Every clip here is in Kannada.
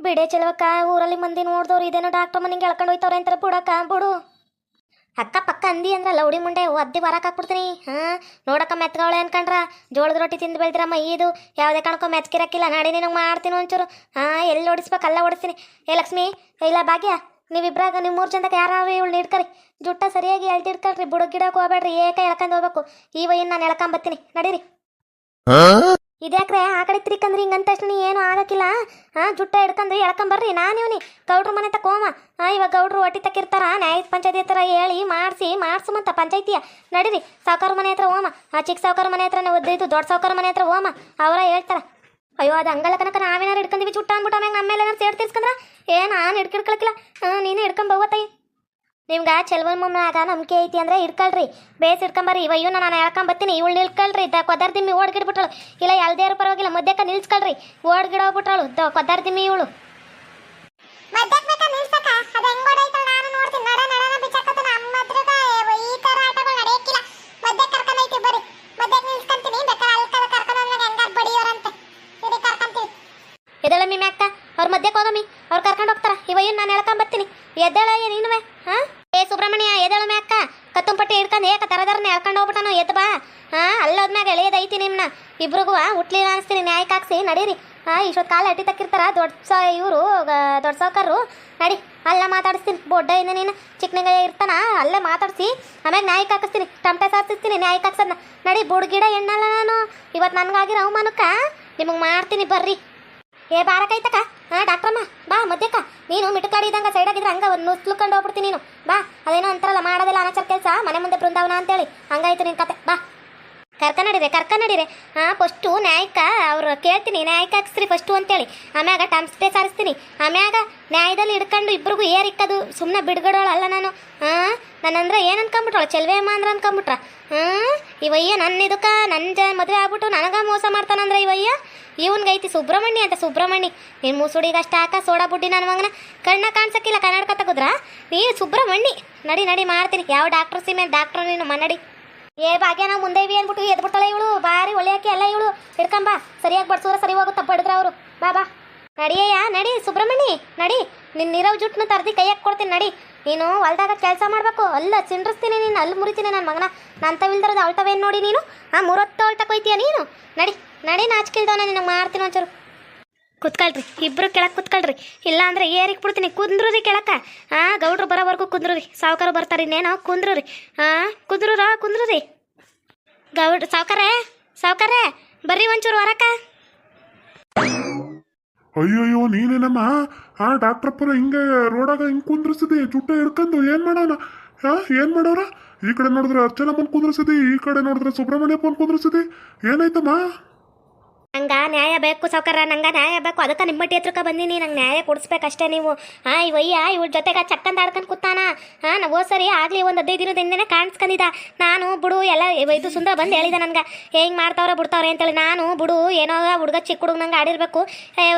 ಬಿಡೆ ಚೆಲವಕ್ಕ, ಊರಲ್ಲಿ ಮಂದಿ ನೋಡ್ದವ್ರು, ಇದೇನೋ ಡಾಕ್ಟರ್ ಮನೆಗೆ ಎಳ್ಕೊಂಡು ಹೋಯ್ತವ್ರೆ ಅಂತಾರೆ ಬಿಡಕ್ಕ, ಬಿಡು. ಅಕ್ಕ ಪಕ್ಕ ಅಂದಿ ಅಂದ್ರೆ ಲೌಡಿ ಮುಂಡೆ ಒದ್ದಿ ಬರಕ್ಕೆ ಹಾಕ್ಬಿಡ್ತೀನಿ. ಹಾ, ನೋಡಕ್ಕ ಮೆತ್ಗವಳೆ ಅನ್ಕಂಡ್ರ. ಜೋಳದ ರೊಟ್ಟಿ ತಿಂದು ಬೆಳ್ದಿರಮ್ಮ ಇದು. ಯಾವುದೇ ಕಾರಣಕ್ಕೂ ಮೆತ್ಕಿರಕ್ಕಿಲ್ಲ ನಾಡಿ ನಿನಗೆ ಮಾಡ್ತೀನಿ ಒಂಚೂರು. ಹಾ, ಎಲ್ಲಿ ಓಡಿಸ್ಬೇಕು ಅಲ್ಲ ಓಡಿಸ್ತೀನಿ. ಏ ಲಕ್ಷ್ಮಿ ಇಲ್ಲ ಭಾಗ್ಯ, ನೀವಿಬ್ರಾಗ ನೀವು ಮೂರು ಜನದಾಗ ಯಾರು ಇವಳು ನೀಡ್ಕರಿ. ಜುಟ್ಟ ಸರಿಯಾಗಿ ಎಳ್ತಿಡ್ಕಳ್ರಿ ಬುಡ ಗಿಡಕ್ಕೆ ಹೋಗ್ಬೇಡ್ರಿ, ಏಕ ಎಳ್ಕೊಂಡು ಹೋಗ್ಬೇಕು. ಈ ವಯ್ಯನ್ ನಾನು ಎಳ್ಕೊಂಬತ್ತೀನಿ. ನಡೀರಿ. ಇದ್ಯಾಕ್ರೆ? ಆ ಕಡೆ ತಿರ್ಕಂದ್ರಿ ಹಿಂಗಂತ ತಕ್ಷಣ ಏನು ಆಗಕ್ಕಿಲ್ಲ. ಹಾ ಜುಟ್ಟ ಹಿಡ್ಕಂದ್ರಿ ಎಳ್ಕೊಂಬರ್ರಿ ನಾನು ಇವ್ನಿ. ಗೌಡ್ರ ಮನೆ ತಕೋಮ ಹಾ ಇವಾಗ ಗೌಡ್ರು ಒಟ್ಟಿ ತಕ್ಕಿರ್ತಾರ ನ್ಯಾಯ ಪಂಚಾಯತಿ ಹತ್ರ ಹೇಳಿ ಮಾಡಿಸಿ, ಮಾಡ್ಸುಮಂತ ಪಂಚಾಯತಿಯ ನಡೀರಿ. ಸಾವುಕಾರ ಮನೆ ಹತ್ರ ಹೋಮ. ಆ ಚಿಕ್ಕ ಸಾವುಕಾರ ಮನೆ ಹತ್ರ ಒದ್ದೈತು ದೊಡ್ಡ ಸಾವುಕಾರ ಮನೆ ಹತ್ರ ಹೋಮ. ಅವರ ಹೇಳ್ತಾರ, ಅಯ್ಯೋ, ಅದು ಹಂಗಲ್ಲ ಕನಕ ನಾವೇನಾರು ಹಿಡ್ಕೊಂಡಿವಿ ಚುಟ್ಟ ಅಂದ್ಬಿಟ್ಟು ಆಮ್ಯಾಗ ನಮ್ಮ ಮೇಲೆ ಏನಾರು ಸೇರ್ ತಿರ್ಸ್ಕಂದ್ರ? ಏ, ನಾನು ಹಿಡ್ಕಿಡ್ಕೊಳಕಿಲ್ಲ ನೀನೇ ಹಿಡ್ಕೊಂಬ ಬವತ್ತಾಯಿ ನಿಮ್ಗೆ ಚೆಲ್ವಲ್ ಮಮ್ಮನಾಗ ನಂಬಿಕೆ ಐತಿ ಅಂದ್ರೆ ಇಡ್ಕೊಳ್ರಿ ಬೇಸ್ ಇಡ್ಕೊಂಬರ್ರಿ ಇವ ನಾನು ಹೇಳ್ಕೊಂಬತ್ತೀನಿ. ಇವಳು ನಿಲ್ಕೊಳ್ರಿ. ದ ಕೊದ್ದಾರ ದಿಮ್ಮಿ ಓಡ್ಗಿಡ್ಬಿಟ್ರಳು ಇಲ್ಲ ಇರೋ ಪರವಾಗಿಲ್ಲ. ಮಧ್ಯಕ್ಕೆ ನಿಲ್ಸ್ಕೊಳ್ರಿ. ಓಡ್ಗಿಡೋಗ್ಬಿಟ್ರಳು. ದ ಕೊದ್ದಾರ ದಿಮ್ಮಿ ಇವಳು ಮದ್ದಕ್ ಬೇಕಾ ನಿಲ್ಸಕ ಅದ ಹೆಂಗ್ ಹೊಡೈತಲ್ಲ ನಾನು ನೋಡ್ತೀನಿ ನಡ ನಡನ ಬಿಚ್ಚಾಕತ್ತ ನಮ್ಮ ಹತ್ರಗ ಈ ತರ ಆಟಗಳು ನಡೆಯಕ್ಕಿಲ್ಲ ಮದ್ದಕ್ ಕರ್ಕೊಂಡ್ ಐತಿ ಬರ್ರಿ ಮದ್ದಕ್ ನಿಲ್ಸ್ಕೊಂತೀನಿ ಬೇಕಾದ್ರೆ ಅಲ್ಲಿ ಕದ ಕರ್ಕೊಂಡ್ ಹೋದ್ಮೇಲೆ ಹೆಂಗಾರ್ ಬಡಿಯೋರಂತೆ ಇಡಿ ಕರ್ಕೊಂತೀವಿ ಎದ್ದೇಳ ಮೀ ಅಕ್ಕ ಅವ್ರ ಮಧ್ಯಕ್ಕೆ ಹೋಗಮ್ಮಿ ಅವ್ರು ಕರ್ಕೊಂಡು ಹೋಗ್ತಾರ ಇವ ನಾನು ಹೇಳ್ಕೊಂಬತ್ತೀನಿ ಎದ್ದೇಳ ನೀನುವೆ ಹಾ ಏ ಸುಬ್ರಹ್ಮಣ್ಯ ಎದ್ದೇಳ ಮೇ ಅಕ್ಕ? ಕತ್ತುಂಪಟ್ಟಿ ಹಿಡ್ಕೊಂಡು ಏಕ ತರದರನ್ನ ಎಳ್ಕೊಂಡು ಹೋಗ್ಬಿಟ್ಟನು, ಎದ್ದು ಬಾ. ಹಾಂ ಅಲ್ಲೋದ್ಮ್ಯಾಗ ಎಳೆಯದೈತಿ ನಿಮ್ನ. ಇಬ್ರಿಗೂ ಹುಟ್ಲಿಲ್ಲ ಅನಿಸ್ತೀನಿ, ನ್ಯಾಯಕ್ಕೆ ಹಾಕ್ಸಿ, ನಡೀರಿ. ಹಾ ಇಷ್ಟೊತ್ತು ಕಾಲ ಅಟ್ಟಿ ತಕ್ಕಿರ್ತಾರ, ದೊಡ್ಡ ಸ, ಇವರು ದೊಡ್ಡ ಸಾವುಕಾರರು. ನಡಿ, ಅಲ್ಲ ಮಾತಾಡಿಸ್ತೀನಿ. ಬೊಡ್ಡ ಇಂದ ನೀನು ಚಿಕ್ಕನಿಗೆ ಇರ್ತಾನ, ಅಲ್ಲೇ ಮಾತಾಡಿಸಿ. ಆಮೇಲೆ ನ್ಯಾಯಕ್ಕೆ ಹಾಕಿಸ್ತೀನಿ. ಟಮಟೆ ಸಾರಿಸ್ತೀನಿ ನ್ಯಾಯಕ್ಕೆ ಹಾಕ್ಸದ್ನ. ನಡಿ, ಬುಡ್ಗಿಡ ಎಣ್ಣಲ್ಲ ನಾನು. ಇವತ್ತು ನನಗಾಗಿರೋ ಅವಮಾನಕ್ಕ? ನಿಮಗೆ ಮಾಡ್ತೀನಿ, ಬರ್ರಿ. ಏ ಬಾರಕೈತಕ ಹಾ ಡಾಕ್ಟ್ರಮ್ಮ, ಬಾ, ಮಧ್ಯಕ್ಕ. ನೀನು ಮಿಟಕಾಡಿದಂಗ ಸೈಡ್ ಆಗಿದ್ರೆ ಹಂಗ ಒಂದು ನುಸ್ಲುಕೊಂಡು ಹೋಗ್ಬಿಡ್ತೀನಿ ನೀನು. ಬಾ, ಅದೇನೋ ಅಂತಾರಲ್ಲ, ಮಾಡೋದಿಲ್ಲ ಅನಚರ್ ಕೆಲಸ. ಮನೆ ಮುಂದೆ ಬೃಂದಾವನ ಅಂತೇಳಿ. ಹಂಗಾಯ್ತು ನಿನ್ ಕತೆ. ಬಾ. ಕರ್ಕ ಕರ್ಕನಡಿರಿ ಹಾಂ ಫಸ್ಟು ನ್ಯಾಯಕ ಅವ್ರು ಕೇಳ್ತೀನಿ, ನ್ಯಾಯಕ್ಕೆ ಹಾಕ್ಸ್ರಿ ಫಸ್ಟು ಅಂತೇಳಿ. ಆಮ್ಯಾಗ ಟಮ್ಸ್ಟೇ ಸಾರಿಸ್ತೀನಿ. ಆಮ್ಯಾಗ ನ್ಯಾಯದಲ್ಲಿ ಹಿಡ್ಕೊಂಡು ಇಬ್ಬರಿಗೂ ಏರಿಕ್ಕದು ಸುಮ್ಮನೆ ಬಿಡ್ಗಡೋಳಲ್ಲ ನಾನು. ಹಾಂ ನನ್ನಂದ್ರೆ ಏನು ಅನ್ಕೊಂಬಿಟ್ರು ಚೆಲ್ವೇ ಅಮ್ಮ ಅಂದ್ರೆ ಅನ್ಕೊಂಬಿಟ್ರ. ಹಾಂ ಇವಯ್ಯ ನನ್ನ ಇದಕ್ಕೆ ನನ್ನ ಜ ಮದುವೆ ಆಗ್ಬಿಟ್ಟು ನನಗ ಮೋಸ ಮಾಡ್ತಾನಂದ್ರೆ ಇವಯ್ಯ? ಐತಿ ಸುಬ್ರಹ್ಮಣ್ಯ ಅಂತ ಸುಬ್ರಹ್ಮಣ್ಯ. ನೀನು ಮುಸುಡಿಗೆ ಅಷ್ಟು ಹಾಕ ಸೋಡಾ ಬುಡ್ಡಿ ನಾನು ಮಗನ. ಕಣ್ಣ ಕಾಣಿಸಕ್ಕಿಲ್ಲ ಕನ್ನಡಕ ತಗೋದ್ರ? ನೀ ಸುಬ್ರಹ್ಮಣ್ಯ, ನಡಿ ನಡಿ, ಮಾಡ್ತೀನಿ. ಯಾವ ಡಾಕ್ಟ್ರ್ ಸೀಮೆ ಡಾಕ್ಟ್ರ್ ನೀನು ಮನ್ನಡಿ. ಏ, ಭಾಗ್ಯ ನಾವು ಮುಂದೆ ಇವಿ ಅಂದ್ಬಿಟ್ಟು ಎದ್ಬಿಡ್ತಾಳೆ ಇವಳು. ಬಾರಿ ಒಳ್ಳೆಯಕ್ಕೆ ಎಲ್ಲ ಇವಳು. ಹಿಡ್ಕೊಂಬಾ ಸರಿಯಾಗಿ ಬಡ್ಸೋರ ಸರಿ ಹೋಗುತ್ತ ಬಡಿದ್ರ ಅವರು. ಬಾ ಬಾ. ನಡಿಯಯ್ಯ ನಡಿ. ಸುಬ್ರಹ್ಮಣಿ ನಡಿ. ನಿನ್ನ ನೀರವ್ ಜುಟ್ನ ತರ್ದಿ ಕೈಯಕ್ಕೆ ಕೊಡ್ತೀನಿ, ನಡಿ. ನೀನು ಹೊಲ್ದಾಗ ಕೆಲಸ ಮಾಡಬೇಕು. ಅಲ್ಲ, ಚಿಂಡ್ರಿಸ್ತೀನಿ ನೀನು ಅಲ್ಲಿ ಮುರಿತೀನಿ ನನ್ನ ಮಗನ. ನಂತವಿಲ್ದರದ ಅಳ್ತವೇನು ನೋಡಿ ನೀನು? ಆ, ಮೂರೊತ್ತು ಅಳ್ತಕ್ಕೆ ಹೋಯ್ತೀಯ ನೀನು? ನಡಿ ನಡಿ, ನಾಚಿಕಿಲ್ದವನ ನಿನಗೆ ಮಾಡ್ತೀನಿ ಒಂಚೂರು. ಕುತ್ಕೊಳ್ರಿ, ಇಬ್ರು ಕೆಳಗೆ ಕುತ್ಕೊಳ್ರಿ. ಇಲ್ಲ ಅಂದ್ರೆ ಏರಿಕ್ ಬಿಡ್ತೀನಿ ಕುಂದ್ರುರಿ ಕೆಳಕ. ಆ, ಗೌಡ್ರು ಬರೋವರೆಗೂ ಕುಂದ್ರುರಿ ಸಾವುಕಾರ ಬರ್ತಾರೆ ಇನ್ನೇನೋ, ಕುಂದ್ರುರಿ. ಹಾಂ ಕುಂದ್ರುರ ಕುಂದ್ರುರಿ ಗೌಡ್, ಸಾವುಕಾರೇ ಸಾವುಕಾರೇ, ಬರ್ರಿ ಒಂಚೂರು ಹೊರಕ. ಅಯ್ಯೋಯ್ಯೋ, ನೀನೇನಮ್ಮ? ಆ ಡಾಕ್ಟರ್ ಪರ ಹಿಂಗೆ ರೋಡಾಗ ಹಿಂಗೆ ಕುಂದ್ರಿಸಿದೆ, ಜುಟ್ಟ ಹಿಡ್ಕೊಂಡು ಏನು ಮಾಡೋಣ? ಹಾಂ ಏನು ಮಾಡೋರ? ಈ ಕಡೆ ನೋಡಿದ್ರೆ ಅರ್ಚನಮ್ಮನ್ ಕುಂದ್ರಿಸಿದಿ, ಈ ಕಡೆ ನೋಡಿದ್ರೆ ಸುಬ್ರಹ್ಮಣ್ಯಪ್ಪನ್ ಕುಂದ್ರಿಸಿದಿ. ಏನಾಯ್ತಮ್ಮ? ನಂಗ ನ್ಯಾಯ ಬೇಕು ಸಾವುಕಾರ, ನಂಗ ನ್ಯಾಯ ಬೇಕು. ಅದಕ್ಕೆ ನಿಮ್ಮಟ್ಟಿ ಹತ್ರಕ್ಕೆ ಬಂದೀನಿ. ನಂಗೆ ನ್ಯಾಯ ಕೊಡಿಸ್ಬೇಕಷ್ಟೇ ನೀವು. ಹಾಂ ಇವಯ್ಯ ಇವ್ರ ಜೊತೆಗೆ ಚಕ್ಕಂದ ಆಡ್ಕೊಂಡು ಕೂತಾನ. ಹಾಂ ನಾವು ಸರಿ ಆಗಲಿ, ಒಂದು ಹದಿನೈದು ದಿನದಿಂದನೇ ಕಾಣಿಸ್ಕೊಂಡಿದ್ದ ನಾನು ಬಿಡು, ಎಲ್ಲ ಇದು ಸುಂದರ ಬಂದು ಹೇಳಿದ ನನಗೆ. ಹೆಂಗೆ ಮಾಡ್ತಾವ್ರೆ ಬಿಡ್ತಾವ್ರೆ ಅಂತೇಳಿ ನಾನು ಬಿಡು, ಏನೋ ಹುಡುಗ ಚಿಕ್ಕ ಹುಡುಗ ನಂಗೆ ಆಡಿರಬೇಕು.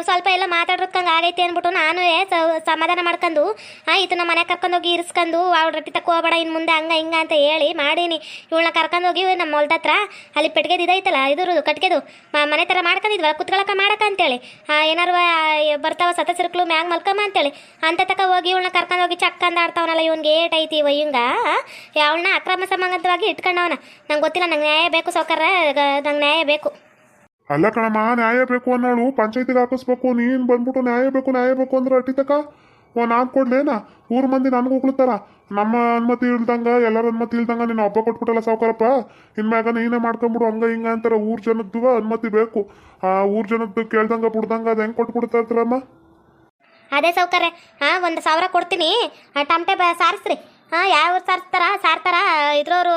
ಸ್ವಲ್ಪ ಎಲ್ಲ ಮಾತಾಡೋದ್ಕಂಗೆ ಆಗೈತಿ ಅಂದ್ಬಿಟ್ಟು ನಾನು ಸಮಾಧಾನ ಮಾಡ್ಕೊಂಡು ಹಾಂ ಇದನ್ನ ಮನೆ ಕರ್ಕೊಂಡೋಗಿ ಇರಿಸ್ಕೊಂಡು ಅವ್ರ ರೊಟ್ಟಿ ತಕ್ಕ ಹೋಗ್ಬೇಡ ಇನ್ನು ಮುಂದೆ ಹಂಗೆ, ಹಿಂಗೆ ಅಂತ ಹೇಳಿ ಮಾಡೀನಿ. ಇವಳನ್ನ ಕರ್ಕೊಂಡೋಗಿ ನಮ್ಮ ಹೊಲ್ದ ಹತ್ರ, ಅಲ್ಲಿ ಪೆಟ್ಗೆದಿದೈತಲ್ಲ ಇದ್ರ ಕಟ್ಗೆದು ಮನೆ ಥರ ಮಾಡ್ಕೊಂಡಿದ್ವಲ್ಲ ಕುತ್ಕೊಳಕ ಮಾಡಕ ಅಂತೇಳಿ. ಏನಾರು ಬರ್ತಾವ ಸತ ಸಿರ್ಕ್ಲು ಮ್ಯಾಗ ಮಲ್ಕಮ್ಮ ಅಂತೇಳಿ. ಅಂತ ತಕ ಹೋಗಿ ಇವಳನ್ನ ಕರ್ಕೊಂಡೋಗಿ ಚಕ್ಕಂದ ಆಡ್ತಾವನಲ್ಲ, ಇವನ್ಗೆ ಏಟ್ ಐತಿ ವಯ್ಯಂಗ ಅವಳನ್ನ ಅಕ್ರಮ ಸಂಬಂಧವಾಗಿ ಇಟ್ಕೊಂಡವನ. ನಂಗೆ ಗೊತ್ತಿಲ್ಲ, ನಂಗೆ ನ್ಯಾಯ ಬೇಕು ಸೌಕರ್ಯ ನಂಗೆ ನ್ಯಾಯ ಬೇಕು. ಅಲ್ಲ ಕಣಮ್ಮ, ನ್ಯಾಯ ಬೇಕು ಅನ್ನೋಳು, ಪಂಚಾಯತಿಗೆ ಹಾಕಿಸ್ಬೇಕು, ನೀನು ಬಂದ್ಬಿಟ್ಟು ನ್ಯಾಯ ಬೇಕು ನ್ಯಾಯ ಬೇಕು ಅಂದ್ರೆ ಅಟ್ಟಿತಕ್ಕ ನಾನು ಕೊಡ್ಲೇನ? ಊರ ಮಂದಿ ನನಗೆ ಹೋಗ್ಲತ್ತಾರ ನಮ್ಮ ಅನುಮತಿ ಇಲ್ದಂಗ, ಎಲ್ಲರ ಅನುಮತಿ ಇಲ್ದಂಗ ನೀನು ಹಬ್ಬ ಕೊಟ್ಬಿಟ್ಟಲ್ಲ ಸಾವುಕಾರಪ್ಪ? ಇನ್ಮ್ಯಾಗ ನೀನೇ ಮಾಡ್ಕೊಂಬಿಡು, ಹಂಗ ಹಿಂಗ ಅಂತಾರ. ಊರ್ ಜನದ್ದು ಅನುಮತಿ ಬೇಕು. ಆ, ಊರ್ ಜನದ್ದು ಕೇಳ್ದಂಗ, ಬಿಡ್ದಂಗ ಅದು ಹೆಂಗೆ ಕೊಟ್ಬಿಡ್ತಾ ಇರ್ತಾರಮ್ಮ? ಅದೇ ಸೌಕರ್ಯ ಹಾಂ, ಒಂದು ಸಾವಿರ ಕೊಡ್ತೀನಿ. ಟಮಟೆ ಸಾರಿಸ್ರಿ. ಹಾಂ, ಯಾವ ಸಾರಿಸ್ತಾರ? ಸಾರ್ತಾರ? ಇದ್ರವ್ರು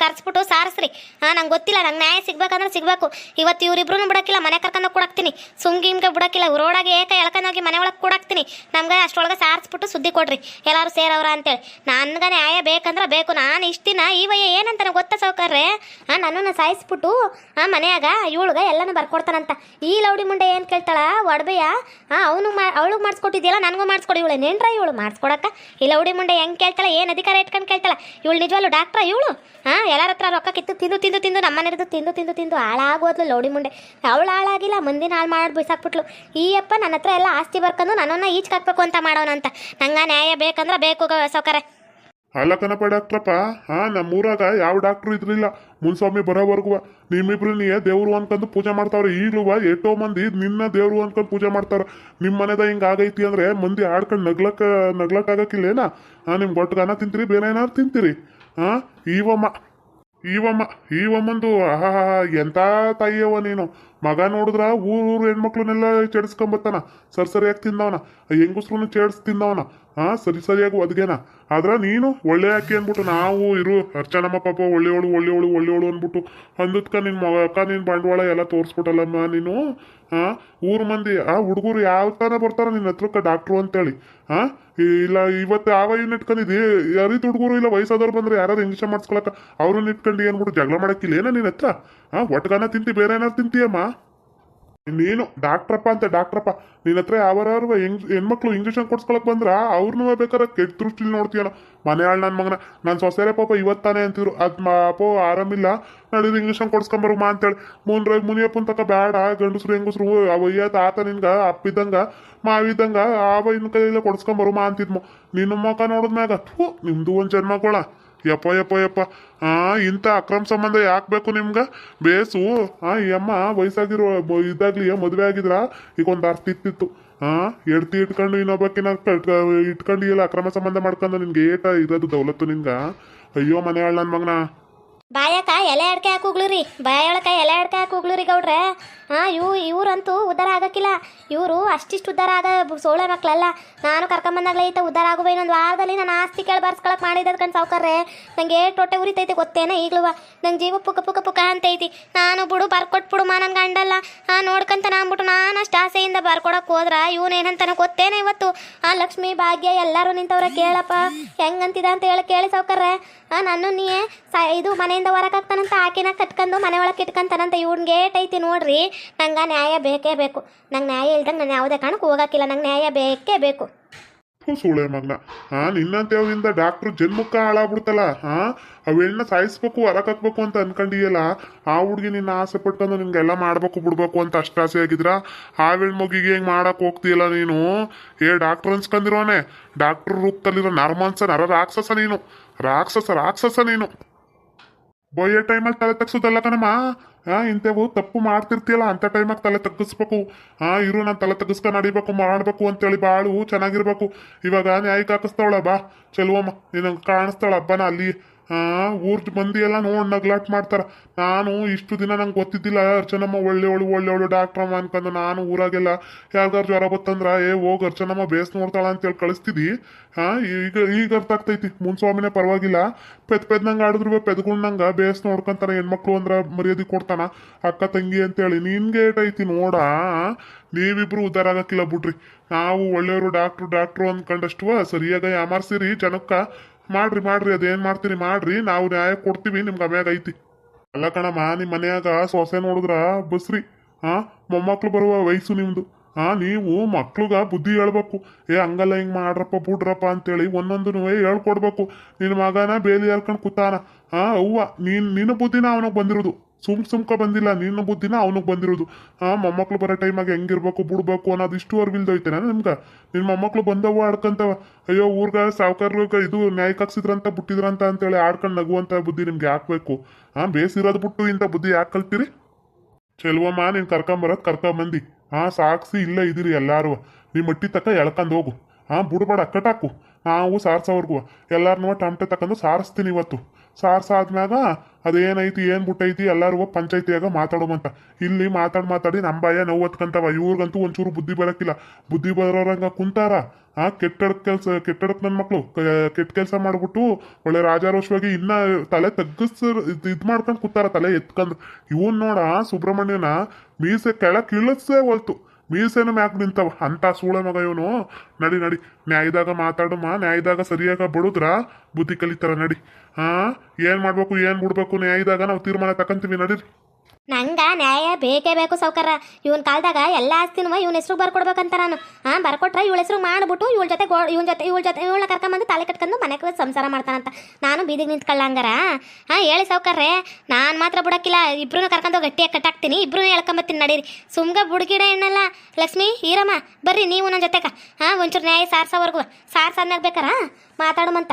ಕರ್ಸ್ಬಿಟ್ಟು ಸಾರಿಸ್ರಿ. ಹಾಂ, ನಂಗೆ ಗೊತ್ತಿಲ್ಲ, ನಂಗೆ ನ್ಯಾಯ ಸಿಗ್ಬೇಕಂದ್ರೆ ಸಿಗಬೇಕು. ಇವತ್ತು ಇವ್ರಿಬ್ರು ಬಿಡಕ್ಕಿಲ್ಲ, ಮನೆ ಕರ್ಕೊಂಡು ಕೊಡಾಕ್ತೀನಿ. ಸುಮ್ಗಿಮ್ಗೆ ಬಿಡಕ್ಕಿಲ್ಲ ರೋಡಾಗೆ ಏಕ ಎಳ್ಕೊಂಡೋಗಿ ಮನೆ ಒಳಗೆ ಕೊಡಾಕ್ತೀನಿ. ನಮ್ಗೆ ಅಷ್ಟೊಳಗೆ ಸಾರಿಸ್ಬಿಟ್ಟು ಸುದ್ದಿ ಕೊಡ್ರಿ. ಎಲ್ಲರೂ ಸೇರವ್ರ ಅಂತೇಳಿ. ನನ್ಗೆ ನ್ಯಾಯ ಬೇಕಂದ್ರೆ ಬೇಕು. ನಾನು ಇಷ್ಟ ದಿನ ಇವಯ್ಯ ಏನಂತಾನೆ ಗೊತ್ತಾ ಸೌಕರ್ರೆ ಹಾಂ, ನನ್ನನ್ನು ಸಾಯಿಸ್ಬಿಟ್ಟು, ಆ ಮನೆಯಾಗ ಇವಳಿಗೆ ಎಲ್ಲನೂ ಬರ್ಕೊಡ್ತಾನಂತ. ಈ ಲೌಡಿ ಮುಂಡೆ ಏನು ಕೇಳ್ತಾಳ? ಒಡಬೆಯ ಹಾಂ, ಅವನು ಮಾ ಅವಳಿಗೆ ಮಾಡಿಸ್ಕೊಟ್ಟಿದ್ಯಲ್ಲ, ನನಗೂ ಮಾಡಿಸ್ಕೊಡಿ. ಇವಳು ನೆನ್ರ ಇವಳು? ಮಾಡಿಸ್ಕೊಡಕ್ಕ. ಈ ಲೌಡಿ ಮುಂಡೆ ಹೆಂಗೆ ಕೇಳ್ತಾಳೆ ಏನು ಅಧಿಕಾರ ಇಟ್ಕೊಂಡು ಕೇಳ್ತಾಳ? ಇವಳು ನಿಜವಲ್ಲೂ ಡಾಕ್ಟ್ರ ಇವಳು? ಹಾಂ, ಎಲ್ಲರ ಹತ್ರ ರೊಕ್ಕ ಕಿತ್ತು ತಿಂದು ತಿಂದು ತಿಂದು ನಮ್ಮನೆದು ತಿಂದು ತಿಂದು ತಿಂದು ಹಾಳಾಗೋದ್ಲು ಲೋಡಿ ಮುಂಡೆ. ಅವಳು ಹಾಳಾಗಿಲ್ಲ, ಮುಂದಿನ ಹಾಳು ಮಾಡಿ ಬಿಸಾಕ್ಬಿಟ್ಲು. ಈ ಅಪ್ಪ ನನ್ನ ಹತ್ರ ಎಲ್ಲ ಆಸ್ತಿ ಬರ್ಕೊಂಡು ನನ್ನನ್ನು ಈಚೆ ಅಂತ ಮಾಡೋನಂತ. ನಂಗೆ ನ್ಯಾಯ ಬೇಕಂದ್ರೆ ಬೇಕು ಸೌಕರ್ಯ. ಅಲ್ಲ ಕಣಪ್ಪ ಡಾಕ್ಟ್ರಪ್ಪ ಹಾ, ನಮ್ಮೂರಾಗ ಯಾವ ಡಾಕ್ಟ್ರು ಇದ್ರಿಲ್ಲ. ಮುನ್ಸ್ವಾಮಿ ಬರೋವರೆಗೂ ನಿಮ್ಮಿಬ್ರು ನೀ ದೇವ್ರು ಅನ್ಕೊಂಡು ಪೂಜೆ ಮಾಡ್ತಾವ್ರೆ. ಈಗಲೂ ಎಷ್ಟೋ ಮಂದಿ ನಿನ್ನ ದೇವ್ರು ಅನ್ಕೊಂಡು ಪೂಜೆ ಮಾಡ್ತಾರ. ನಿಮ್ಮ ಮನೆದ ಹಿಂಗೆ ಆಗೈತಿ ಅಂದ್ರೆ ಮಂದಿ ಆಡ್ಕೊಂಡು ನಗ್ಲಕ್ಕ ನಗ್ಲಕ್ ಆಗಕ್ಕಿಲ್ಲೇನಾ? ಹಾ ನಿಮ್ಗೆ ಗೊಟ್ಟ ಅನ್ನ ತಿಂತೀರಿ ಬೇರೆ ಏನಾರು ತಿಂತೀರಿ. ಹಾ, ಈವಮ್ಮ ಈವಮ್ಮ, ಈವಮ್ಮಂದು ಆಹಾ ಎಂತ ತಾಯಿಯವ ನೀನು? ಮಗ ನೋಡಿದ್ರ ಊರೂರು ಊರು ಹೆಣ್ಮಕ್ಳನ್ನೆಲ್ಲ ಚೆಡ್ಸ್ಕೊಂಬತ್ತಾನ ಸರಿ ಸರಿಯಾಗಿ ತಿಂದವನ. ಹೆಂಗಸ್ರು ಚೇಡ್ಸ್ ತಿಂದವನ ಹಾ ಸರಿ ಸರಿಯಾಗಿ ಒದ್ಗೆನ. ಆದ್ರ ನೀನು ಒಳ್ಳೆ ಹಾಕಿ ಅಂದ್ಬಿಟ್ಟು ನಾವು ಇರು ಅರ್ಚನಮ್ಮ ಪಾಪ ಒಳ್ಳೆಯವಳು ಒಳ್ಳೆಯವಳು ಒಳ್ಳೆಯವಳು ಅಂದ್ಬಿಟ್ಟು ಅಂದದ್ಕ ನಿನ್ ಮಗ ನೀನು ಬಂಡವಾಳ ಎಲ್ಲ ತೋರಿಸ್ಬಿಟ್ಟಲ್ಲಮ್ಮ ನೀನು? ಹಾ ಊರು ಮಂದಿ, ಆ ಹುಡುಗರು ಯಾವ ಥರ ಬರ್ತಾರ ನಿನ್ನ ಹತ್ರಕ್ಕ ಡಾಕ್ಟ್ರು ಅಂತೇಳಿ? ಹಾ ಇಲ್ಲ, ಇವತ್ತು ಯಾವ ಏನು ಇಟ್ಕೊಂಡಿದ್ದಿ ಯಾರಿದ ಹುಡುಗರು ಇಲ್ಲ, ವಯಸ್ಸಾದವ್ರು ಬಂದ್ರೆ ಯಾರು ಇಂಜೆಕ್ಷನ್ ಮಾಡಿಸ್ಕೊಳಕ ಅವ್ರನ್ನ ಇಟ್ಕೊಂಡು ಏನ್ಬಿಟ್ಟು ಜಗಳ ಮಾಡಕ್ಕಿಲ್ಲ ಏನ ನಿನ್ನ ಹತ್ರ? ಹಾ ಒಟ್ಗಾನ ತಿಂತಿ, ಬೇರೆ ಏನಾರು ತಿಂತೀಯಮ್ಮ? ನೀನು ಡಾಕ್ಟ್ರಪ್ಪ ಅಂತ ಡಾಕ್ಟ್ರಪ್ಪ. ನಿನ್ನ ಹತ್ರ ಯಾವಾರು ಹೆಂಗ್ ಹೆಣ್ಮಕ್ಳು ಇಂಜೆಕ್ಷನ್ ಕೊಡ್ಸ್ಕೊಳಕ್ ಬಂದ್ರ ಅವ್ರನ್ನೂ ಬೇಕಾದ್ರೆ ಕೆಟ್ಟ ದೃಷ್ಟಿಲಿ ನೋಡ್ತೀಯಲ್ಲ. ಮನೆ ಆಳ್ ನನ್ನ ಮಗನ ನನ್ನ ಸೊಸೆರೆ ಪಾಪ ಇವತ್ತಾನೆ ಅಂತಿದ್ರು. ಅದ್ ಮಾಪೋ ಆರಾಮಿಲ್ಲ. ನಡೀದು ಇಂಜೆಕ್ಷನ್ ಕೊಡ್ಸ್ಕೊಂಬರು ಮಾ ಅಂತೇಳಿ ಮುನ್ರ ಮುನಿಯಪ್ಪನ ತಕ ಬೇಡ ಗಂಡಸ್ರು ಹೆಂಗಸ್ರು ಅವಯ್ಯ ತಾತ ನಿನ್ಗ ಅಪ್ಪಿದ್ದಂಗ ಮಾವಿದ್ದಂಗ ಆವ ಇನ್ ಕೈಯಲ್ಲ ಕೊಡ್ಸ್ಕೊಂಬರು ಮಾ ಅಂತಿದ್ಮು. ನಿನ್ನ ಮುಖ ನೋಡಿದ್ಮ್ಯಾಗ ಥೂ, ನಿಮ್ದು ಒಂದ್ ಜನ್ಮಗಳ ಯಪ್ಪ ಯಪ್ಪ ಯಪ್ಪ. ಆ, ಇಂಥ ಅಕ್ರಮ ಸಂಬಂಧ ಯಾಕೆ ಬೇಕು ನಿಮ್ಗೆ? ಬೇಸು. ಆ, ಈ ಅಮ್ಮ ವಯಸ್ಸಾಗಿರೋ ಇದಾಗ್ಲಿ ಮದುವೆ ಆಗಿದ್ರ? ಈಗ ಒಂದು ಅರ್ಥ ಇತ್ತಿತ್ತು. ಹಾ ಎಡ್ತಿ ಇಟ್ಕೊಂಡು ಇನ್ನೊಬ್ಬಕ್ಕಿನ ಇಟ್ಕೊಂಡು ಇಲ್ಲ ಅಕ್ರಮ ಸಂಬಂಧ ಮಾಡ್ಕೊಂಡು ನಿನ್ಗೆ ಏಟ ಇರೋದು ದೌಲತ್ತು ನಿನ್ಗ? ಅಯ್ಯೋ ಮನೆ ಹೇಳ ನನ್ ಮಗನ. ಬಾಯಕ ಎಲೆ ಅಡ್ಕೆ ಹಾಕಿ ಉಗ್ಳುರಿ ಬಾಯೊಳಕ ಎಲೆ ಅಡ್ಕೆ ಹಾಕಿ ಗೌಡ್ರೆ. ಹಾಂ ಇವು, ಇವ್ರಂತೂ ಉದ್ದಾರ ಆಗಕ್ಕಿಲ್ಲ. ಇವರು ಅಷ್ಟಿಷ್ಟು ಉದ್ಧಾರ ಆದ ಸೋಳೆ ಮಕ್ಕಳಲ್ಲ ನಾನು ಕರ್ಕೊಂಬಂದಾಗಲೇ ಐತೆ ಉದ್ಧಾರ ಆಗುವ ಇನ್ನೊಂದು ವಾರದಲ್ಲಿ ನಾನು ಆಸ್ತಿ ಕೇಳಿ ಬರ್ಸ್ಕೊಳಕ್ ಮಾಡಿದ ಕಣ್ ಸಾವುಕಾರ್ರೆ. ನಂಗೆ ಏಟ್ ಹೊಟ್ಟೆ ಉರಿತೈತೆ ಗೊತ್ತೇನ ಈಗಲೂ? ನಂಗೆ ಜೀವ ಪುಕ್ಕ ಪುಕ್ಕ ಪುಕ್ಕ ಅಂತೈತಿ. ನಾನು ಬಿಡು ಬರ್ಕೊಟ್ಬಿಡು ಮಾ ನನ್ಗೆ ಗಂಡಲ್ಲ. ಹಾಂ ನೋಡ್ಕಂತ ನಾನ್ಬಿಟ್ಟು ನಾನು ಅಷ್ಟು ಆಸೆಯಿಂದ ಬರ್ಕೊಡಕ್ಕೆ ಹೋದ್ರ ಇವನೇನಂತಾನ ಗೊತ್ತೇನೆ ಇವತ್ತು? ಆ, ಲಕ್ಷ್ಮಿ ಭಾಗ್ಯ ಎಲ್ಲರೂ ನಿಂತವ್ರ ಕೇಳಪ್ಪ. ಹೆಂಗಂತಿದ ಅಂತ ಹೇಳಿ ಕೇಳಿ ಸಾವುಕಾರ್ರೆ. ಆ ನಾನು ನೀ ಇದು ಮನೆಯಿಂದ ಹೊರಕಾಗ್ತಾನಂತ ಆಕಿನ ಕಟ್ಕೊಂಡು ಮನೆ ಒಳಗೆ ಇಟ್ಕೊಂತಾನಂತ ಇವ್ನ ಗೇಟ್ ಐತಿ ನೋಡ್ರಿ. ನಂಗೆ ನ್ಯಾಯ ಬೇಕೇ ಬೇಕು. ನಂಗೆ ನ್ಯಾಯ ಇಲ್ದಂಗೆ ನಾನು ಯಾವುದೇ ಕಾರಣಕ್ಕೂ ಹೋಗಕ್ಕಿಲ್ಲ. ನಂಗೆ ನ್ಯಾಯ ಬೇಕೇ ಬೇಕು. ಸೂಳೆ ಮಗನ. ಹಾ ನಿನ್ನಂತೇವಿಂದ ಡಾಕ್ಟ್ರು ಜನ್ಮಕ್ಕ ಹಾಳಾಗ್ಬಿಡ್ತಲ್ಲ, ಹಾ? ಅವೆಣ್ಣ ಸಾಯಿಸ್ಬೇಕು ಹೊರಕಾಕ್ಬೇಕು ಅಂತ ಅನ್ಕೊಂಡಿಯಲ್ಲ, ಆ ಹುಡುಗಿ ನಿನ್ನ ಆಸೆ ಪಟ್ಕೊಂಡು ನಿನ್ಗೆಲ್ಲ ಮಾಡ್ಬೇಕು, ಬಿಡ್ಬೇಕು ಅಂತ ಅಷ್ಟ ಆಸೆ ಆಗಿದ್ರ? ಆ ಹೆಣ್ಮಗಿಗೆ ಹೆಂಗ್ ಮಾಡಕ್ ಹೋಗ್ತೀಯಲ್ಲ ನೀನು? ಏ, ಡಾಕ್ಟರ್ ಅನ್ಸ್ಕೊಂಡಿರೋನೆ. ಡಾಕ್ಟರ್ ರೂಪದಲ್ಲಿರೋ ನರಮಾಂಸ, ನರ ರಾಕ್ಷಸ ನೀನು. ರಾಕ್ಷಸ ರಾಕ್ಷಸ ನೀನು. ಬೊಯ್ಯೋ ಟೈಮಲ್ಲಿ ತಲೆ ತಗ್ಸೋದಲ್ಲ ಕಣಮ್ಮ. ಹಾ ಇಂಥವು ತಪ್ಪು ಮಾಡ್ತಿರ್ತೀಯಲ್ಲ, ಅಂತ ಟೈಮಾಗ ತಲೆ ತಗ್ಗಿಸ್ಬೇಕು. ಹಾ ಇರು, ನಾನು ತಲೆ ತಗ್ಗಿಸ್ಕ ನಡಿಬೇಕು, ಮಾಡಬೇಕು ಅಂತೇಳಿ ಬಾಳು, ಚೆನ್ನಾಗಿರ್ಬೇಕು. ಇವಾಗ ನ್ಯಾಯಕ್ಕೆ ಹಾಕಿಸ್ತಾವಳ, ಬಾ, ಚೆಲುವಮ್ಮ, ನಿನಗೆ ಕಾಣಿಸ್ತಾಳ ಅಬ್ಬನ ಅಲ್ಲಿ. ಹಾ, ಊರ್ದು ಮಂದಿ ಎಲ್ಲ ನೋಡ್ ನಗ್ಲಾಟ್ ಮಾಡ್ತಾರ. ನಾನು ಇಷ್ಟು ದಿನ ನಂಗೆ ಗೊತ್ತಿದ್ದಿಲ್ಲ, ಅರ್ಚನಮ್ಮ ಒಳ್ಳೆಯವಳು ಒಳ್ಳೆಯವಳು ಡಾಕ್ಟ್ರಮ್ಮ ಅನ್ಕೊಂಡು ನಾನು ಊರಾಗೆಲ್ಲ ಯಾರಿಗಾರು ಜ್ವರ ಬತ್ತಂದ್ರ, ಏ, ಹೋಗ್ ಅರ್ಚನಮ್ಮ ಬೇಸ್ ನೋಡ್ತಾಳ ಅಂತೇಳಿ ಕಳಿಸ್ತಿದ್ದಿ. ಹಾ, ಈಗ ಈಗ ಅರ್ಥ ಆಗ್ತೈತಿ. ಮುನ್ಸ್ವಾಮಿನೇ ಪರವಾಗಿಲ್ಲ. ಪೆದ್ ಪೆದ್ನಂಗೆ ಆಡಿದ್ರು ಪೆದ್ಗುಣ್ಣಂಗ ಬೇಸ್ ನೋಡ್ಕೊಂತಾನ ಹೆಣ್ಮಕ್ಳು ಅಂದ್ರೆ ಮರ್ಯಾದೆ ಕೊಡ್ತಾನ, ಅಕ್ಕ ತಂಗಿ ಅಂತೇಳಿ. ನಿನ್ಗೆ ಏಟೈತಿ ನೋಡ ನೀವಿಬ್ರು ಉದ್ದಾರ ಆಗಕ್ಕಿಲ್ಲ ಬಿಡ್ರಿ. ನಾವು ಒಳ್ಳೆಯವರು ಡಾಕ್ಟ್ರು ಡಾಕ್ಟ್ರು ಅಂದ್ಕೊಂಡಷ್ಟು ಸರಿಯಾಗಿ ಯಾಮಾರ್ಸಿರಿ ಜನಕ್ಕ ಮಾಡ್ರಿ ಮಾಡ್ರಿ, ಅದೇನ್ ಮಾಡ್ತೀರಿ, ಮಾಡ್ರಿ. ನಾವು ನ್ಯಾಯ ಕೊಡ್ತೀವಿ, ನಿಮ್ಗೆ ಅಮ್ಯಾಗ ಐತಿ. ಅಲ್ಲ ಕಣಮ್ಮ ನಿಮ್ಮ ಮನ್ಯಾಗ ಸೊಸೆ ನೋಡಿದ್ರ ಬಸ್ರಿ, ಹಾ? ಮೊಮ್ಮಕ್ಳು ಬರುವ ವಯಸ್ಸು ನಿಮ್ದು. ಹಾ, ನೀವು ಮಕ್ಳುಗ ಬುದ್ಧಿ ಹೇಳ್ಬೇಕು. ಏ, ಹಂಗಲ್ಲ, ಹಿಂಗ್ ಮಾಡ್ರಪ್ಪ, ಬುಡ್ರಪ್ಪ ಅಂತೇಳಿ ಒಂದೊಂದು ಹೇಳ್ಕೊಡ್ಬೇಕು. ನಿನ್ನ ಮಗನ ಬೇಲಿ ಹೇಳ್ಕೊಂಡು ಕೂತಾನ. ಹಾ, ಅವ್ವ, ನೀನ್, ನಿನ್ನ ಬುದ್ಧಿನ ಅವನಿಗೆ ಬಂದಿರೋದು. ಸುಮ್ ಸುಮ್ಕ ಬಂದಿಲ್ಲ ನಿನ್ನ ಬುದ್ಧಿನ ಅವನಿಗೆ ಬಂದಿರೋದು. ಹಾ ಮೊಮ್ಮಕ್ಳು ಬರೋ ಟೈಮಾಗ ಹೆಂಗಿರ್ಬೇಕು, ಬಿಡ್ಬೇಕು ಅನ್ನೋದು ಇಷ್ಟುವರೆಗೂ ನಾನು ನಿಮ್ಗೆ. ನಿನ್ನ ಮೊಮ್ಮಕ್ಳು ಬಂದವು ಆಡ್ಕೊಂತವ, ಅಯ್ಯೋ ಊರ್ಗ ಸಾವ್ಕಾರ್ಗ ಇದು ನ್ಯಾಯ ಹಾಕ್ಸಿದ್ರಂತ, ಬಿಟ್ಟಿದ್ರಂತ ಅಂತೇಳಿ ಆಡ್ಕೊಂಡು ನಗುವಂತ ಬುದ್ಧಿ ನಿಮ್ಗೆ ಹಾಕ್ಬೇಕು ಹಾ ಬೇಸಿರೋದು ಬಿಟ್ಟು ಇಂಥ ಬುದ್ಧಿ ಯಾಕೆ ಕಲ್ತೀರಿ? ಚೆಲುವಮ್ಮ, ನೀನು ಕರ್ಕೊಂಬರೋದು ಕರ್ಕೊಂಬಂದಿ ಹಾ ಸಾಕ್ಸಿ ಇಲ್ಲ ಇದ್ದೀರಿ ಎಲ್ಲಾರು. ನೀ ಮಟ್ಟಿ ತಕ್ಕ ಎಳ್ಕೊಂಡ್ ಹೋಗು. ಹಾ ಬಿಡ್ಬೇಡ ಕಟಾಕು ನಾವು ಸಾರ್ಸೋವರ್ಗು. ಎಲ್ಲಾರನ್ನೂ ಟಮಟೆ ತಕೊಂಡು ಸಾರಿಸ್ತೀನಿ ಇವತ್ತು. ಸಾರ್ಸಾದ್ಮ್ಯಾಗ ಅದೇನೈತಿ, ಏನ್ ಬಿಟ್ಟೈತಿ ಎಲ್ಲಾರು ಪಂಚಾಯತಿಯಾಗ ಮಾತಾಡೋಮಂತ ಇಲ್ಲಿ ಮಾತಾಡ್ ಮಾತಾಡಿ ನಮ್ಮ ಭಯ ನೋವು ಹೊತ್ಕಂತವ. ಇವ್ರಿಗಂತೂ ಒಂಚೂರು ಬುದ್ಧಿ ಬರಕ್ಕಿಲ್ಲ ಬುದ್ಧಿ ಬರೋರಂಗ ಕುಂತಾರ. ಆ, ಕೆಟ್ಟಡ ಕೆಲ್ಸ ಕೆಟ್ಟಡಕ್ ನನ್ನ ಮಕ್ಕಳು ಕೆಟ್ಟ ಕೆಲಸ ಮಾಡ್ಬಿಟ್ಟು ಒಳ್ಳೆ ರಾಜಾರೋಷವಾಗಿ ಇನ್ನ ತಲೆ ತಗ್ಗಿಸ್ ಇದು ಮಾಡ್ಕೊಂಡು ಕೂತಾರ ತಲೆ ಎತ್ಕೊಂಡ್ ಇವನ್ ನೋಡ ಸುಬ್ರಹ್ಮಣ್ಯನ ಮೀಸೆ ಕೆಳಕ್ ಇಳಿಸೇ ಹೊಲ್ತು. ಮೀಸೆನ ಮ್ಯಾಕ್ ನಿಂತವ ಅಂತ ಸೂಳೆ ಮಗ ಇವನು. ನಡಿ ನಡಿ. ನ್ಯಾಯದಾಗ ಮಾತಾಡಮ್ಮ ನ್ಯಾಯದಾಗ ಸರಿಯಾಗ ಬಡುದ್ರ ಬುದ್ಧಿ ಕಲಿತಾರ, ನಡಿ. ಹಾ ಏನು ಮಾಡ್ಬೇಕು, ಏನು ಬಿಡ್ಬೇಕು ನ್ಯಾಯದಾಗ? ನಾವು ತೀರ್ಮಾನ ತಕಂತೀವಿ, ನಡೀರಿ. ನಂಗ ನ್ಯಾಯ ಬೇಕೇ ಬೇಕು ಸೌಕರ್ಯ ಇವನ್ ಕಾಲದಾಗ ಎಲ್ಲ ಆಸ್ತಿನೂ ಇವನ ಹೆಸರು ಬರ್ಕೊಡ್ಬೇಕಂತ ನಾನು. ಹಾ ಬರ್ಕೊಟ್ರೆ ಇವಳ ಹೆಸರು ಮಾಡ್ಬಿಟ್ಟು ಇವಳ ಜೊತೆ ಗೋ, ಇವನ ಜೊತೆ, ಇವಳ ಜೊತೆ, ಇವಳನ್ನ ಕರ್ಕೊಂಬಂದು ತಲೆ ಕಟ್ಕೊಂಡು ಮನೆಗೆ ಸಂಸಾರ ಮಾಡ್ತಾನಂತ. ನಾನು ಬೀದಿಗೆ ನಿಂತ್ಕೊಳ್ಳಂಗಾರ. ಹಾ ಹೇಳಿ ಸೌಕರ್ರೆ ನಾನು ಮಾತ್ರ ಬಿಡಕ್ಕಿಲ್ಲ ಇಬ್ರು ಕರ್ಕೊಂಡು ಗಟ್ಟಿಯಾಗಿ ಕಟ್ಟಾಕ್ತೀನಿ ಇಬ್ರು ಹೇಳ್ಕೊಂಬತ್ತೀನಿ ನಡೀರಿ. ಸುಮ್ಗ ಬುಡ್ಗಿಡ ಎಣ್ಣಲ್ಲ ಲಕ್ಷ್ಮಿ, ಈರಮ್ಮ, ಬರ್ರಿ ನೀವು ನನ್ನ ಜೊತೆಗ. ಹಾ ಒಂಚೂರು ನ್ಯಾಯ ಸಾರ್ಸೋವರೆಗೂ. ಸಾರ್ಸಾದ್ಮ್ಯಾಗ ಬೇಕಾರ? ಮಾತಾಡುಮಂತ.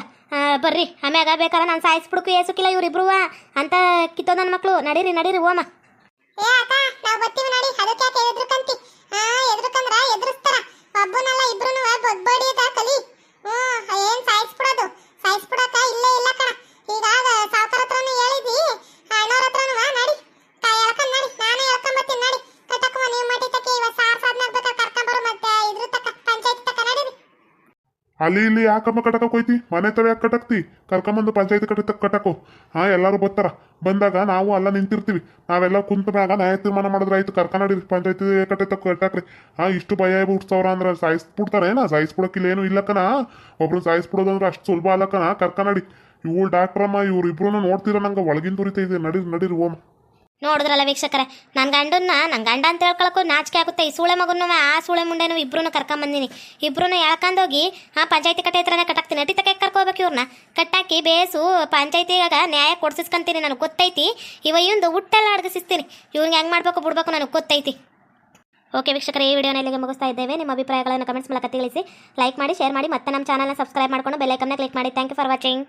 ಬರ್ರಿ, ಆಮ್ಯಾಗ ಬೇಕಾರ ನಾನು ಸಾಯಿಸ್ಬಿಡ್ಕು ಏಸುಕಿಲ್ಲ ಇವ್ರಿಬ್ರು ಅಂತ ಕಿತ್ತೋ ನನ್ನ ಮಕ್ಕಳು ನಡೀರಿ ನಡೀರಿ, ಓಮ. ಏ ಅಕ್ಕ, ನಾವ್ ಬರ್ತೀವಿ ನೋಡಿ. ಅದಕ್ಕೆ ಯಾಕೆ ಎದ್ರುಕಂತಿ? ಹಾ ಎದ್ರುಕಂದ್ರ ಎದುರಿಸ್ತಾರ. ಒಬ್ಬನಲ್ಲ ಇಬ್ರುನು ಬೊಡ್ಬಡಿಯದ ಕಲಿ ಹ್ಮ್ ಏನ್ ಸಾಯಿಸ್ಬಿಡೋದು ಸಾಯಿಸ್ಬಿಡಕ ಇಲ್ಲೇ ಇಲ್ಲ ಕಣ ಈಗ ಸಾವುಕಾರ ಹತ್ರನು ಹೇಳಿದಿ ಅಣ್ಣವ್ರ ಹತ್ರನು ನಡಿ ಕೈ ಎಳ್ಕೊಂಡ್ ನಡಿ ನಾನು ಎಳ್ಕೊಂಡ್ ಬರ್ತೀನಿ ನಡಿ ಕಟ್ಟಕ್ಕವ ನೀವು ಮಟಿ ತಕ್ಕೆ ಇವ ಸಾರ್ ಸಾದ್ನಾಗ ಬೇಕಾದ್ರೆ ಕರ್ಕೊಂಬರು ಮತ್ತೆ ಇದ್ರ ತಕ್ಕ ಪಂಚಾಯತ್ ತಕ್ಕ ನಡೀರಿ ಅಲ್ಲಿ ಇಲ್ಲಿ ಯಾಕಮ್ಮ ಹೋಯ್ತಿ ಮನೆ ತರ ಯಾಕೆ ಕಟ್ಟಕ್ತಿ ಕರ್ಕೊಂಬಂದು ಪಂಚಾಯತಿ ಕಟ್ಟ ಕಟ್ಟಕು ಹಾ, ಎಲ್ಲರೂ ಬರ್ತಾರ. ಬಂದಾಗ ನಾವು ಅಲ್ಲ ನಿಂತಿರ್ತೀವಿ. ನಾವೆಲ್ಲ ಕುಂತ ಮ್ಯಾಗ ನ್ಯಾಯ ತೀರ್ಮಾನ ಮಾಡಿದ್ರೆ ಆಯ್ತು, ಕರ್ಕೊಂಡಿ ಪಂಚಾಯತಿ ಕಟ್ಟೆ ಕಟ್ಟಾಕ್ರಿ. ಹಾ, ಇಷ್ಟು ಭಯ ಹುಡ್ಸವ್ರ ಅಂದ್ರೆ ಸಾಯಿಸ್ಬಿಡ್ತಾರ ಏನ? ಸಾಯಿಸ್ಬಿಡಕ್ಕಿಲ್ಲ ಏನು ಇಲ್ಲಕ್ಕನ ಒಬ್ರು ಸಾಯಿಸ್ಬಿಡೋದಂದ್ರೆ ಅಷ್ಟು ಸುಲಭ ಅಲ್ಲಕ್ಕನ ಕರ್ಕೊಂಡಿ ಇವ್ಳು ಡಾಕ್ಟ್ರಮ್ಮ ಇವ್ರು ಇಬ್ರು ನೋಡ್ತೀರ ನಂಗೆ ಒಳಗಿನ ತುರಿತೈತೆ ನಡೀರಿ ನಡೀರಿ ಓಮ್. ನೋಡಿದ್ರಲ್ಲ ವೀಕ್ಷಕರೇ ನನ್ನ ಗಂಡನ್ನ ನನ್ನ ಗಂಡ ಅಂತ ಹೇಳ್ಕೊಳಕ್ಕೂ ನಾಚಿಕೆ ಆಗುತ್ತೆ. ಈ ಸೂಳೆ ಮಗುನು ಆ ಸೂಳೆ ಮುಂಡೆನು ಇಬ್ರು ಕರ್ಕೊಂಬಂದಿನಿ. ಇಬ್ರು ಎಳ್ಕೊಂಡೋಗಿ ಆ ಪಂಚಾಯತಿ ಕಟ್ಟೆ ಹತ್ರನೇ ಕಟ್ಟಾಕ್ತೀನಿ. ಅಟಿ ತಕ್ಕ ಕರ್ಕೋಬೇಕು ಇವ್ರನ್ನ ಕಟ್ಟಾಕಿ ಬೇಸು, ಪಂಚಾಯತಿಯಾಗ ನ್ಯಾಯ ಕೊಡ್ಸಿಸ್ಕೊಂತೀನಿ ನನಗೆ ಗೊತ್ತೈತಿ. ಇವ ಇವಂದು ಹುಟ್ಟೆಲ್ಲ ಅಡಗಿಸ್ತೀನಿ ಇವ್ರಿಗೆ ಹೆಂಗೆ ಮಾಡಬೇಕು ಬಿಡ್ಬೇಕು ನನಗೆ ಗೊತ್ತೈತಿ. ಓಕೆ ವೀಕ್ಷಕರೇ, ಈ ವಿಡಿಯೋನ ಇಲ್ಲಿಗೆ ಮುಗಿಸ್ತಾ ಇದ್ದೇವೆ. ನಿಮ್ಮ ಅಭಿಪ್ರಾಯಗಳನ್ನು ಕಮೆಂಟ್ಸ್ ಮೂಲಕ ತಿಳಿಸಿ. ಲೈಕ್ ಮಾಡಿ, ಶೇರ್ ಮಾಡಿ, ಮತ್ತೆ ನಮ್ಮ ಚಾನಲ್ನ ಸಬ್ಸ್ಕ್ರೈಬ್ ಮಾಡ್ಕೊಂಡು ಬೆಲ್ಲೈಕನ್ನ ಕ್ಲಿಕ್ ಮಾಡಿ. Thank you for watching.